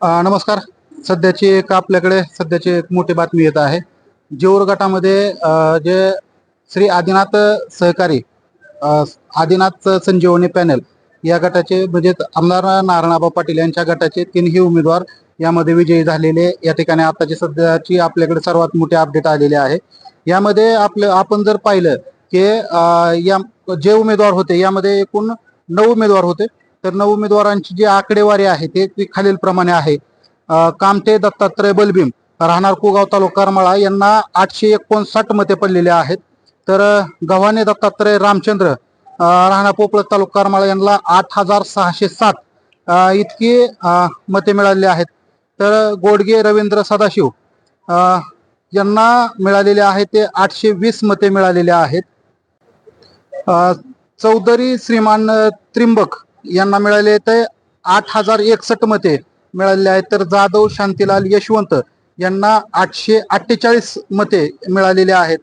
नमस्कार. सध्याची एक आपल्याकडे सध्याची एक मोठी बातमी येत आहे. जेऊर गटामध्ये जे श्री आदिनाथ सहकारी आदिनाथ संजीवनी पॅनल या गटाचे म्हणजे आमदार नारायणाबा पाटील यांच्या गटाचे तीनही उमेदवार यामध्ये विजयी झालेले. या ठिकाणी आताची सध्याची आपल्याकडे सर्वात मोठी अपडेट आलेली आहे. यामध्ये आपलं आपण जर पाहिलं की या जे उमेदवार होते यामध्ये एकूण नऊ उमेदवार होते. तर नऊ उमेदवारांची जी आकडेवारी आहे ते ती खालील प्रमाणे आहे कामते दत्तात्रय बलभीम राहणार कुगाव तालुका करमाळा यांना आठशे एकोणसाठ मते पडलेले आहेत. तर गव्हाणे दत्तात्रय रामचंद्र अ, राहणार पोपळ तालुका करमाळा यांना आठ हजार सहाशे सात इतकी मते मिळालेली आहेत. तर गोडगे रवींद्र सदाशिव यांना मिळालेले आहे ते आठशे वीस मते मिळालेले आहेत. चौधरी श्रीमान त्रिंबक यांना मिळाले ते आठ हजार एकसष्ट मते मिळालेले आहेत. तर जाधव शांतीलाल यशवंत यांना आठशे अठ्ठेचाळीस मते मिळालेले आहेत.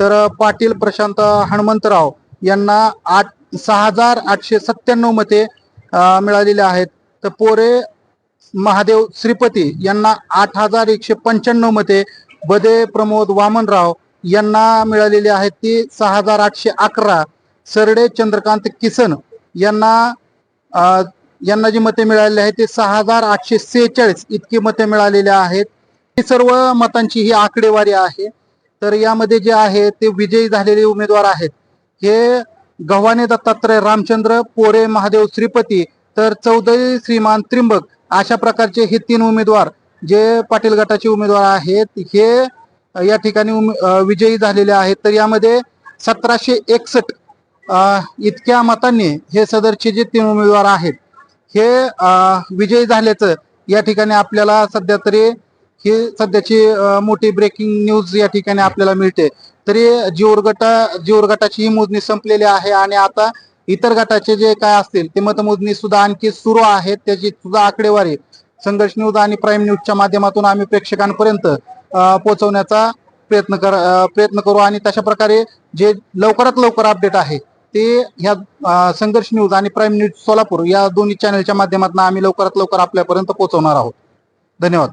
तर पाटील प्रशांत हनुमंतराव यांना आठ सहा हजार आठशे सत्त्याण्णव मते मिळालेले आहेत. तर पोरे महादेव श्रीपती यांना आठ हजार एकशे पंच्याण्णव मते बदे प्रमोद वामनराव यांना मिळालेली आहेत. ती सहा हजार आठशे अकरा. सरडे चंद्रकांत किसन यांना यांना जी मते मिळालेली आहेत ते सहा हजार आठशे सेहेचाळीस इतकी मते मिळालेली आहेत. ही सर्व मतांची ही आकडेवारी आहे. तर यामध्ये जे आहे ते विजयी झालेले उमेदवार आहेत. हे गव्हाणे दत्तात्रय रामचंद्र पोरे महादेव श्रीपती तर चौधरी श्रीमान त्रिंबक अशा प्रकारचे हे तीन उमेदवार जे पाटील गटाचे उमेदवार आहेत हे या ठिकाणी उमे- विजयी झालेले आहेत. तर यामध्ये सतराशे एकसष्ट इतक्या मतांनी हे सदरचे जे तीन उमेदवार आहेत हे विजयी झाल्याचं या ठिकाणी आपल्याला सध्या तरी ही सध्याची मोठी ब्रेकिंग न्यूज या ठिकाणी आपल्याला मिळते. तरी जीवर गटा जीवर गटाची ही मोजणी संपलेली आहे आणि आता इतर गटाचे जे काय असतील ते मतमोजणी सुद्धा आणखी सुरू आहेत. त्याची सुद्धा आकडेवारी संघर्ष न्यूज आणि प्राईम न्यूजच्या माध्यमातून आम्ही प्रेक्षकांपर्यंत पोहोचवण्याचा प्रयत्न कर प्रयत्न करू आणि तशा प्रकारे जे लवकरात लवकर अपडेट आहे ते ह्या संघर्ष न्यूज आणि प्राईम न्यूज सोलापूर या दोन्ही चॅनलच्या माध्यमातून आम्ही लवकरात लवकर आपल्यापर्यंत पोहोचवणार आहोत. धन्यवाद.